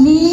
li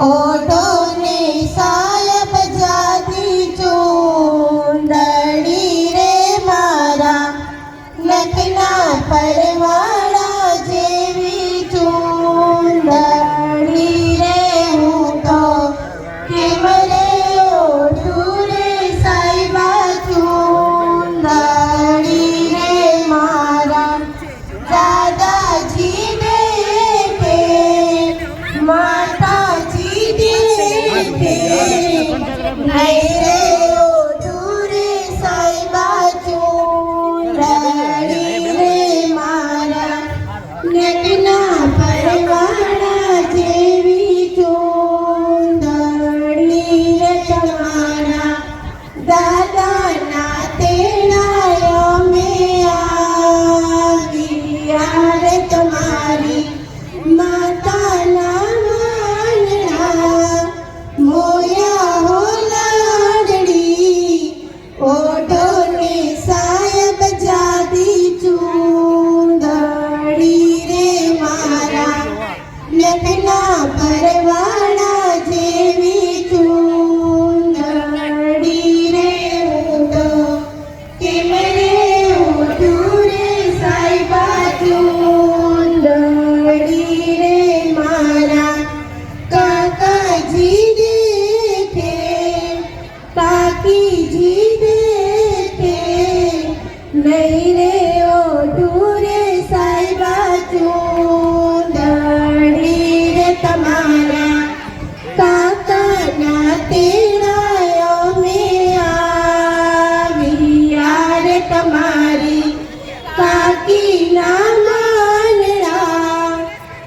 ઓઢોને સાયબ જાતી ચૂંડળી રે મારા નખના પરવાળા જેવી ચૂંડળી Hey, દળી રે ઓઢું તમારા કાકાના તેડાયો મે આવ્યા તમારી કાકીના માનડા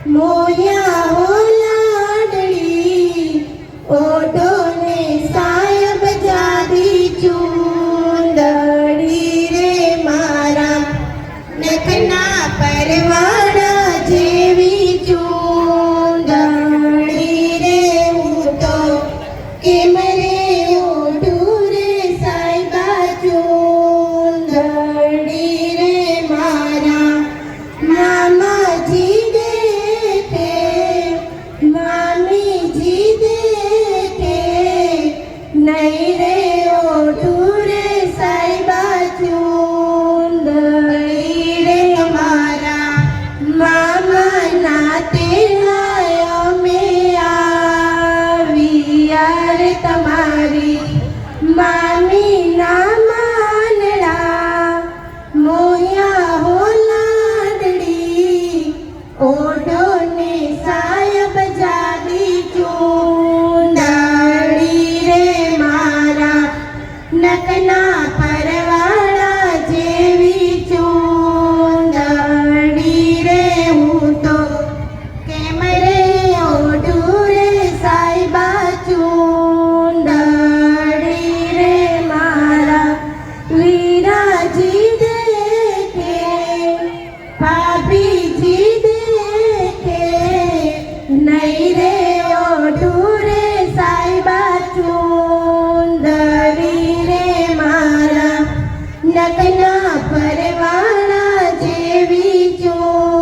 મોય